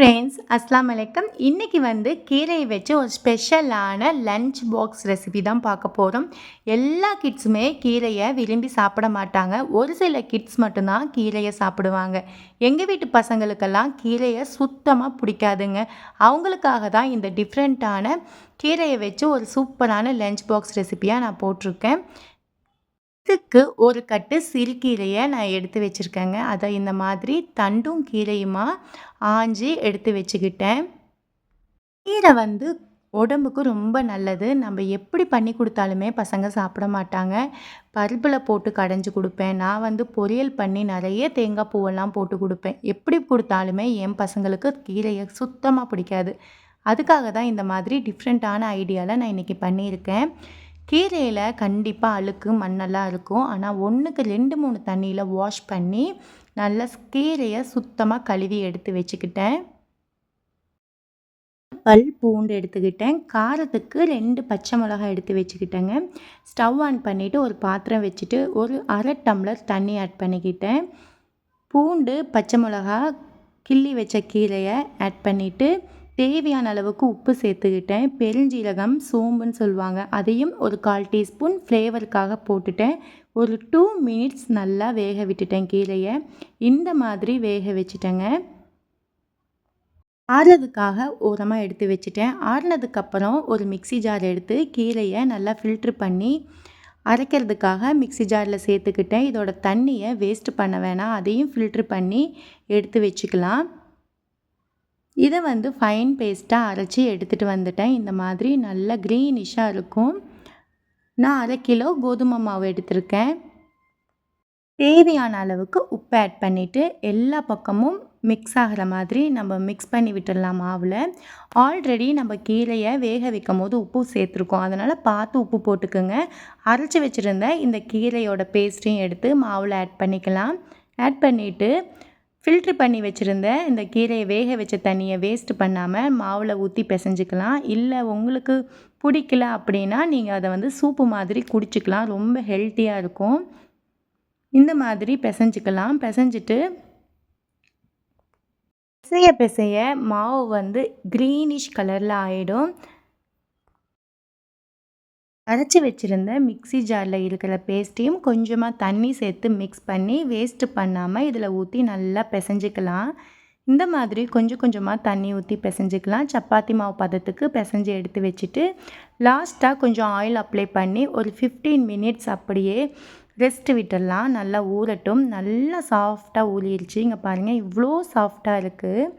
Friends அஸ்லாம் வலைக்கம் இன்றைக்கி வந்து கீரையை வச்சு ஒரு ஸ்பெஷலான லஞ்ச் பாக்ஸ் ரெசிபி தான் பார்க்க போகிறோம் எல்லா கிட்ஸுமே கீரையை விரும்பி சாப்பிட மாட்டாங்க. ஒரு சில கிட்ஸ் மட்டும்தான் கீரையை சாப்பிடுவாங்க. எங்கள் வீட்டு பசங்களுக்கெல்லாம் கீரையை சுத்தமாக பிடிக்காதுங்க. அவங்களுக்காக தான் இந்த டிஃப்ரெண்ட்டான கீரையை வச்சு ஒரு சூப்பரான லஞ்ச் பாக்ஸ் ரெசிபியாக நான் போட்டிருக்கேன். இதுக்கு ஒரு கட்டு சிறுகீரையை நான் எடுத்து வச்சுருக்கேங்க. அதை இந்த மாதிரி தண்டும் கீரையுமா ஆஞ்சி எடுத்து வச்சுக்கிட்டேன். கீரை வந்து உடம்புக்கு ரொம்ப நல்லது. நம்ம எப்படி பண்ணி கொடுத்தாலுமே பசங்க சாப்பிட மாட்டாங்க. பருப்பில் போட்டு கடைஞ்சி கொடுப்பேன். நான் வந்து பொரியல் பண்ணி நிறைய தேங்காய் பூவெல்லாம் போட்டு கொடுப்பேன். எப்படி கொடுத்தாலுமே என் பசங்களுக்கு கீரையை சுத்தமாக பிடிக்காது. அதுக்காக தான் இந்த மாதிரி டிஃப்ரெண்ட்டான ஐடியாவில் நான் இன்றைக்கி பண்ணியிருக்கேன். கீரையில் கண்டிப்பாக அழுக்கு மண்ணெல்லாம் இருக்கும். ஆனால் ஒன்றுக்கு ரெண்டு மூணு தண்ணியில் வாஷ் பண்ணி நல்லா கீரையை சுத்தமாக கழுவி எடுத்து வச்சுக்கிட்டேன். பல் பூண்டு எடுத்துக்கிட்டேன். காரத்துக்கு ரெண்டு பச்சை மிளகாய் எடுத்து வச்சுக்கிட்டேங்க. ஸ்டவ் ஆன் பண்ணிவிட்டு ஒரு பாத்திரம் வச்சுட்டு ஒரு அரை டம்ளர் தண்ணி ஆட் பண்ணிக்கிட்டேன். பூண்டு பச்சை மிளகா கிள்ளி வச்ச கீரையை ஆட் பண்ணிவிட்டு தேவையான அளவுக்கு உப்பு சேர்த்துக்கிட்டேன். பெருஞ்சீரகம் சோம்புன்னு சொல்லுவாங்க. அதையும் ஒரு கால் டீஸ்பூன் ஃப்ளேவருக்காக போட்டுட்டேன். ஒரு டூ மினிட்ஸ் நல்லா வேக விட்டுட்டேன் கீரையை இந்த மாதிரி வேக வச்சுட்டேங்க. ஆறுறதுக்காக ஓரமாக எடுத்து வச்சுட்டேன். ஆறுனதுக்கப்புறம் ஒரு மிக்சி ஜார் எடுத்து கீரையை நல்லா ஃபில்ட்ரு பண்ணி அரைக்கிறதுக்காக மிக்சி ஜாரில் சேர்த்துக்கிட்டேன். இதோட தண்ணியை வேஸ்ட் பண்ண வேணாம். அதையும் ஃபில்ட்ரு பண்ணி எடுத்து வச்சுக்கலாம். இதை வந்து ஃபைன் பேஸ்ட்டாக அரைச்சி எடுத்துகிட்டு வந்துட்டேன். இந்த மாதிரி நல்ல க்ரீனிஷாக இருக்கும். நான் அரை கிலோ கோதுமை மாவு எடுத்திருக்கேன். தேவையான அளவுக்கு உப்பு ஆட் பண்ணிவிட்டு எல்லா பக்கமும் மிக்ஸ் ஆகிற மாதிரி நம்ம மிக்ஸ் பண்ணி விட்டுடலாம் மாவில். ஆல்ரெடி நம்ம கீரையை வேக வைக்கும் போது உப்பு சேர்த்துருக்கோம். அதனால் பார்த்து உப்பு போட்டுக்கோங்க. அரைச்சி வச்சுருந்த இந்த கீரையோட பேஸ்ட்டையும் எடுத்து மாவில் ஆட் பண்ணிக்கலாம். ஆட் பண்ணிவிட்டு ஃபில்ட்ரு பண்ணி வச்சுருந்த இந்த கீரையை வேக வச்ச தண்ணியை வேஸ்ட் பண்ணாமல் மாவில் ஊற்றி பிசைஞ்சிக்கலாம். இல்லை உங்களுக்கு பிடிக்கல அப்படின்னா நீங்கள் அதை வந்து சூப்பு மாதிரி குடிச்சிக்கலாம். ரொம்ப ஹெல்த்தியாக இருக்கும். இந்த மாதிரி பிசைஞ்சிக்கலாம். பிசைஞ்சிட்டு பிசைய பிசைய மாவு வந்து க்ரீனிஷ் கலரில் ஆகிடும் அரைச்சி வச்சுருந்த மிக்சி ஜாரில் இருக்கிற பேஸ்ட்டையும் கொஞ்சமாக தண்ணி சேர்த்து மிக்ஸ் பண்ணி வேஸ்ட்டு பண்ணாமல் இதில் ஊற்றி நல்லா பிசைஞ்சிக்கலாம். இந்த மாதிரி கொஞ்சம் கொஞ்சமாக தண்ணி ஊற்றி பிசைஞ்சிக்கலாம். சப்பாத்தி மாவு பதத்துக்கு பிசைஞ்சு எடுத்து வச்சுட்டு லாஸ்ட்டாக கொஞ்சம் ஆயில் அப்ளை பண்ணி ஒரு ஃபிஃப்டீன் மினிட்ஸ் அப்படியே ரெஸ்ட் விட்டுடலாம். நல்லா ஊறட்டும். நல்லா சாஃப்டாக ஊறிடுச்சு. இங்கே பாருங்கள் இவ்வளோ சாஃப்டாக இருக்குது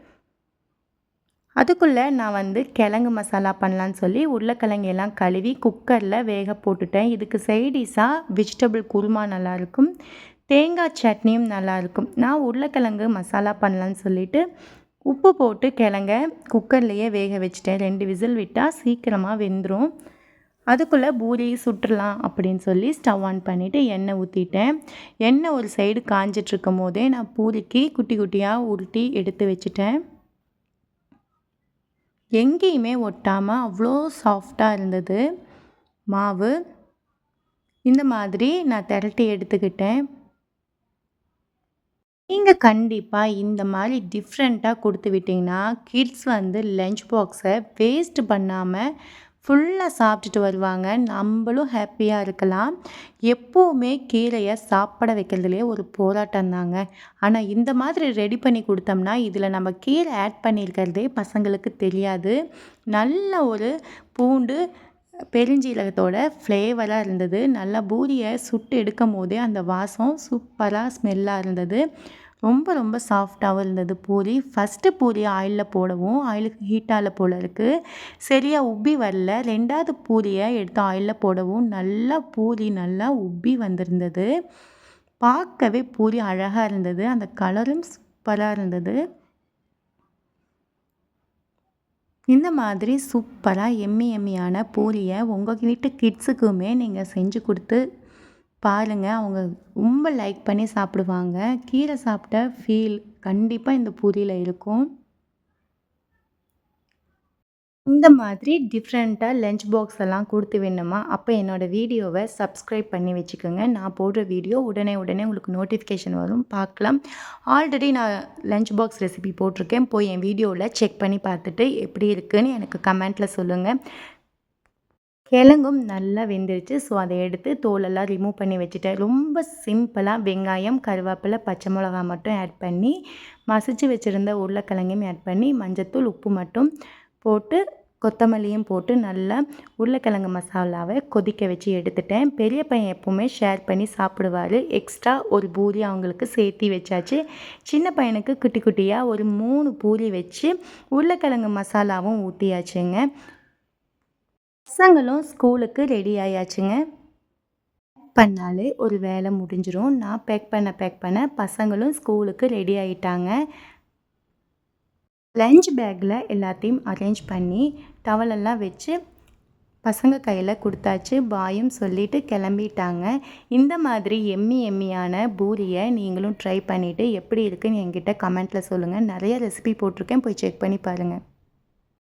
அதுக்குள்ளே நான் வந்து கிழங்கு மசாலா பண்ணலான்னு சொல்லி உருளைக்கிழங்கு எல்லாம் கழுவி குக்கரில் வேக போட்டுட்டேன். இதுக்கு சைடிஷாக வெஜிடபிள் குருமா நல்லாயிருக்கும் தேங்காய் சட்னியும் நல்லாயிருக்கும் நான் உருளைக்கிழங்கு மசாலா பண்ணலான்னு சொல்லிவிட்டு உப்பு போட்டு கிழங்க குக்கர்லேயே வேக வச்சுட்டேன். ரெண்டு விசில் விட்டால் சீக்கிரமாக வெந்துடும் அதுக்குள்ளே பூரி சுட்டுடலாம் அப்படின்னு சொல்லி ஸ்டவ் ஆன் பண்ணிவிட்டு எண்ணெய் ஊற்றிட்டேன் எண்ணெய் ஒரு சைடு காஞ்சிட்ருக்கும் போதே நான் பூரிக்கு குட்டி குட்டியாக உருட்டி எடுத்து வச்சுட்டேன். எங்கேயுமே ஒட்டாமல் அவ்வளோ சாஃப்டாக இருந்தது. மாவு. இந்த மாதிரி நான் திரட்டி எடுத்துக்கிட்டேன். நீங்கள் கண்டிப்பாக இந்த மாதிரி டிஃப்ரெண்ட்டாக கொடுத்து விட்டிங்கன்னா கிட்ஸ் வந்து லஞ்ச் பாக்ஸை வேஸ்ட் பண்ணாமல் ஃபுல்லாக சாப்பிட்டுட்டு வருவாங்க. நம்மளும் ஹாப்பியாக இருக்கலாம். எப்போவுமே கீரையை சாப்பிட வைக்கிறதுலே ஒரு போராட்டம் தாங்க. ஆனால் இந்த மாதிரி ரெடி பண்ணி கொடுத்தோம்னா இதில் நம்ம கீரை ஆட் பண்ணியிருக்கிறதே பசங்களுக்கு தெரியாது. நல்ல ஒரு பூண்டு பெருஞ்சீரகத்தோட ஃப்ளேவராக இருந்தது. நல்லா பூரியை சுட்டு எடுக்கும் போதே அந்த வாசம் சூப்பராக ஸ்மெல்லாக இருந்தது. ரொம்ப ரொம்ப சாஃப்டாகவும் இருந்தது பூரி. ஃபஸ்ட்டு பூரி ஆயிலில் போடவும் ஆயிலுக்கு ஹீட்டால் போல் இருக்குது சரியாக உப்பி வரல. ரெண்டாவது பூரியை எடுத்து ஆயிலில் போடவும் நல்லா பூரி நல்லா உப்பி வந்திருந்தது. பார்க்கவே பூரி அழகாக இருந்தது. அந்த கலரும் சூப்பராக இருந்தது. இந்த மாதிரி சூப்பராக எம்மி எம்மியான பூரியை உங்கள் வீட்டு கிட்ஸுக்குமே நீங்கள் செஞ்சு கொடுத்து பாருங்கள் அவங்க ரொம்ப லைக் பண்ணி சாப்பிடுவாங்க. கீரை சாப்பிட்ட ஃபீல் கண்டிப்பாக இந்த பூரியில் இருக்கும். இந்த மாதிரி டிஃப்ரெண்ட்டாக லஞ்ச் பாக்ஸ் எல்லாம் கொடுத்து வேணுமா அப்போ என்னோடய வீடியோவை சப்ஸ்கிரைப் பண்ணி வச்சுக்கோங்க. நான் போடுற வீடியோ உடனே உடனே உங்களுக்கு நோட்டிஃபிகேஷன் வரும். பார்க்கலாம். ஆல்ரெடி நான் லஞ்ச் பாக்ஸ் ரெசிபி போட்டிருக்கேன். போய் என் வீடியோவில் செக் பண்ணி பார்த்துட்டு எப்படி இருக்குதுன்னு எனக்கு கமெண்ட்டில் சொல்லுங்கள் கிழங்கும் நல்லா வெந்துருச்சு. ஸோ அதை எடுத்து தோலெல்லாம் ரிமூவ் பண்ணி வச்சுட்டேன். ரொம்ப சிம்பிளாக வெங்காயம் கருவேப்பிலை பச்சை மிளகா மட்டும் ஆட் பண்ணி மசிச்சு வச்சுருந்த உருளைக்கிழங்கையும் ஆட் பண்ணி மஞ்சத்தூள் உப்பு மட்டும் போட்டு கொத்தமல்லியும் போட்டு நல்லா உருளைக்கிழங்கு மசாலாவை கொதிக்க வச்சு எடுத்துட்டேன். பெரிய பையன் எப்போவுமே ஷேர் பண்ணி சாப்பிடுவார். எக்ஸ்ட்ரா ஒரு பூரி அவங்களுக்கு சேர்த்தி வச்சாச்சு. சின்ன பையனுக்கு குட்டி குட்டியாக ஒரு மூணு பூரி வச்சு உருளைக்கிழங்கு மசாலாவும் ஊற்றியாச்சுங்க பசங்களும் ஸ்கூலுக்கு ரெடி ஆயாச்சுங்க. பண்ணாலே ஒரு வேலை முடிஞ்சிடும் நான் பேக் பண்ண பேக் பண்ண பசங்களும் ஸ்கூலுக்கு ரெடி ஆகிட்டாங்க லஞ்ச் பேக்கில் எல்லாத்தையும் அரேஞ்ச் பண்ணி டவலெல்லாம் வச்சு பசங்க கையில் கொடுத்தாச்சு. பாயும் சொல்லிவிட்டு கிளம்பிட்டாங்க. இந்த மாதிரி எம்மி எம்மியான பூரியை நீங்களும் ட்ரை பண்ணிவிட்டு எப்படி இருக்குன்னு என்கிட்ட கமெண்ட்டில் சொல்லுங்கள் நிறைய ரெசிபி போட்டிருக்கேன். போய் செக் பண்ணி பாருங்கள்